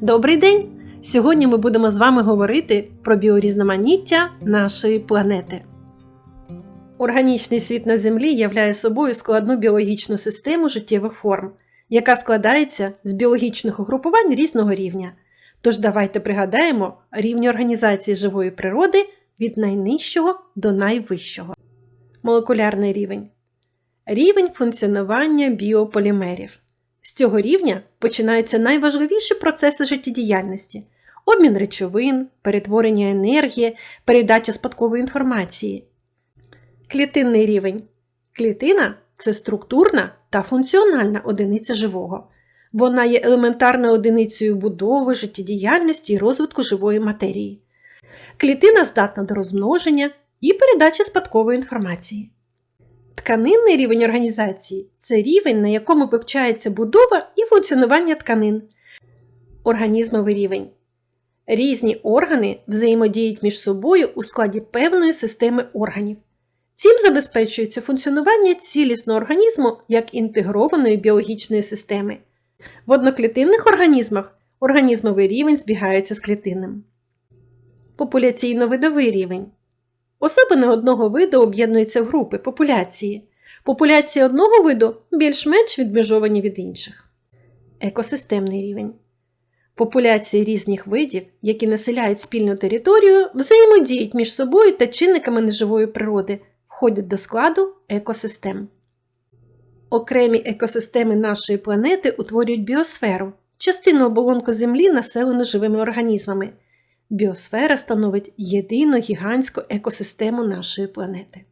Добрий день! Сьогодні ми будемо з вами говорити про біорізноманіття нашої планети. Органічний світ на Землі являє собою складну біологічну систему життєвих форм, яка складається з біологічних угрупувань різного рівня. Тож давайте пригадаємо рівні організації живої природи від найнижчого до найвищого. Молекулярний рівень. Рівень функціонування біополімерів. З цього рівня починаються найважливіші процеси життєдіяльності: обмін речовин, перетворення енергії, передача спадкової інформації. Клітинний рівень. Клітина це структурна та функціональна одиниця живого. Вона є елементарною одиницею будови, життєдіяльності і розвитку живої матерії. Клітина здатна до розмноження і передачі спадкової інформації. Тканинний рівень організації це рівень, на якому вивчається будова і функціонування тканин. Організмовий рівень. Різні органи взаємодіють між собою у складі певної системи органів. Цим забезпечується функціонування цілісного організму як інтегрованої біологічної системи. В одноклітинних організмах організмовий рівень збігається з клітинним. Популяційно-видовий рівень. Особини одного виду об'єднуються в групи популяції. Популяції одного виду більш-менш відмежовані від інших. Екосистемний рівень. Популяції різних видів, які населяють спільну територію, взаємодіють між собою та чинниками неживої природи, входять до складу екосистем. Окремі екосистеми нашої планети утворюють біосферу, частину оболонку Землі, населену живими організмами. Біосфера становить єдину гігантську екосистему нашої планети.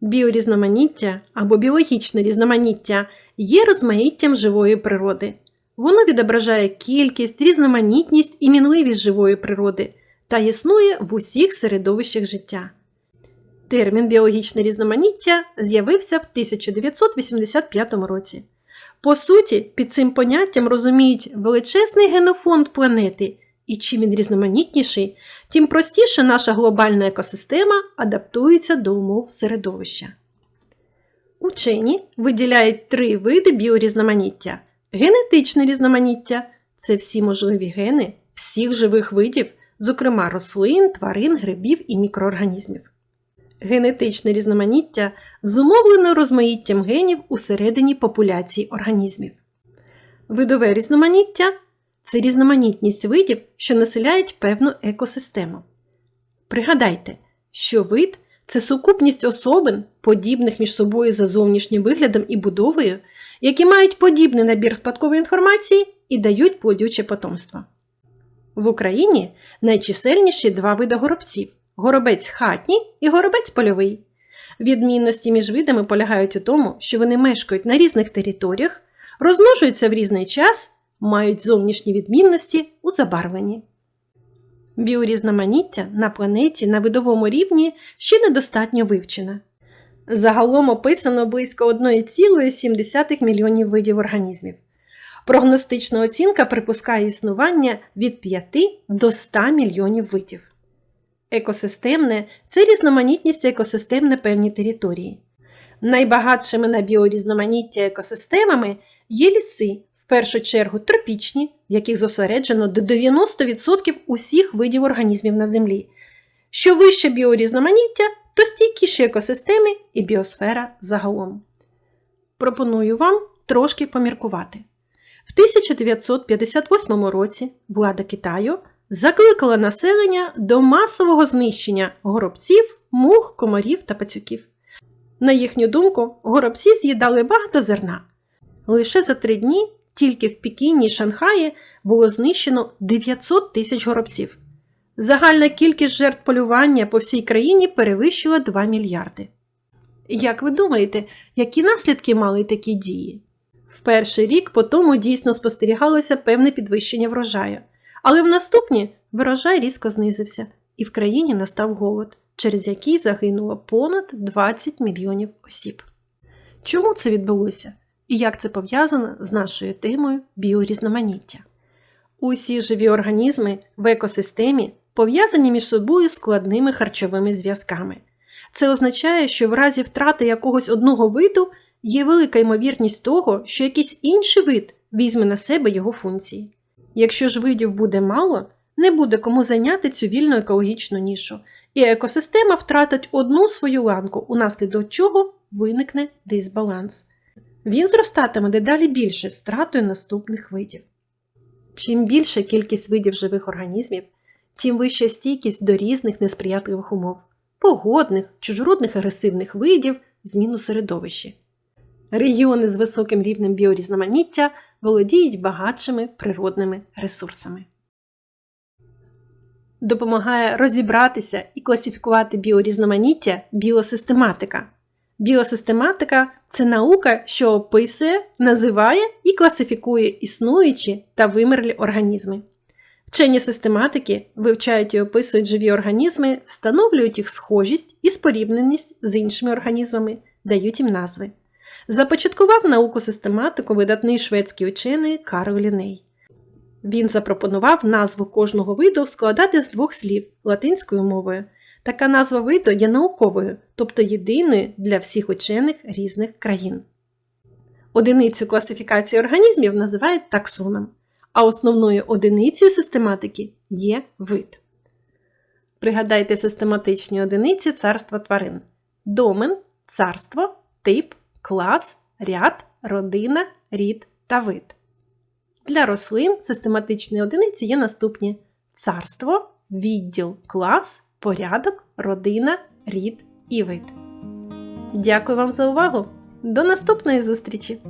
Біорізноманіття або біологічне різноманіття є розмаїттям живої природи. Воно відображає кількість, різноманітність і мінливість живої природи та існує в усіх середовищах життя. Термін біологічне різноманіття з'явився в 1985 році. По суті, під цим поняттям розуміють величезний генофонд планети. І чим він різноманітніший, тим простіше наша глобальна екосистема адаптується до умов середовища. Учені виділяють три види біорізноманіття: генетичне різноманіття це всі можливі гени всіх живих видів, зокрема рослин, тварин, грибів і мікроорганізмів. Генетичне різноманіття зумовлено розмаїттям генів усередині популяції організмів. Видове різноманіття це різноманітність видів, що населяють певну екосистему. Пригадайте, що вид це сукупність особин, подібних між собою за зовнішнім виглядом і будовою, які мають подібний набір спадкової інформації і дають плодюче потомство. В Україні найчисельніші два види горобців горобець хатній і горобець польовий. Відмінності між видами полягають у тому, що вони мешкають на різних територіях, розмножуються в різний час мають зовнішні відмінності у забарвленні. Біорізноманіття на планеті на видовому рівні ще недостатньо вивчене. Загалом описано близько 1,7 мільйонів видів організмів. Прогностична оцінка припускає існування від 5 до 100 мільйонів видів. Екосистемне це різноманітність екосистем на певній території. Найбагатшими на біорізноманіття екосистемами є ліси, першу чергу тропічні, в яких зосереджено до 90% усіх видів організмів на Землі. Що вище біорізноманіття, то стійкіші екосистеми і біосфера загалом. Пропоную вам трошки поміркувати. В 1958 році влада Китаю закликала населення до масового знищення горобців, мух, комарів та пацюків. На їхню думку, горобці з'їдали багато зерна. Лише за три дні тільки в Пекіні і Шанхаї було знищено 900 тисяч горобців. Загальна кількість жертв полювання по всій країні перевищила 2 мільярди. Як ви думаєте, які наслідки мали такі дії? В перший рік по тому дійсно спостерігалося певне підвищення врожаю, але в наступні врожай різко знизився, і в країні настав голод, через який загинуло понад 20 мільйонів осіб. Чому це відбулося? І як це пов'язано з нашою темою біорізноманіття. Усі живі організми в екосистемі пов'язані між собою складними харчовими зв'язками. Це означає, що в разі втрати якогось одного виду є велика ймовірність того, що якийсь інший вид візьме на себе його функції. Якщо ж видів буде мало, не буде кому зайняти цю вільну екологічну нішу, і екосистема втратить одну свою ланку, унаслідок чого виникне дисбаланс. Він зростатиме дедалі більше з стратою наступних видів. Чим більша кількість видів живих організмів, тим вища стійкість до різних несприятливих умов погодних, чужородних агресивних видів, зміну середовища. Регіони з високим рівнем біорізноманіття володіють багатшими природними ресурсами. Допомагає розібратися і класифікувати біорізноманіття біосистематика. Біосистематика це наука, що описує, називає і класифікує існуючі та вимерлі організми. Вчені систематики вивчають і описують живі організми, встановлюють їх схожість і спорідненість з іншими організмами, дають їм назви. Започаткував науку систематику видатний шведський учений Карл Ліней. Він запропонував назву кожного виду складати з двох слів латинською мовою. Така назва виду є науковою, тобто єдиною для всіх учених різних країн. Одиницю класифікації організмів називають таксоном, а основною одиницею систематики є вид. Пригадайте систематичні одиниці царства тварин: домен, царство, тип, клас, ряд, родина, рід та вид. Для рослин систематичні одиниці є наступні: царство, відділ, клас, порядок, родина, рід і вид. Дякую вам за увагу! До наступної зустрічі!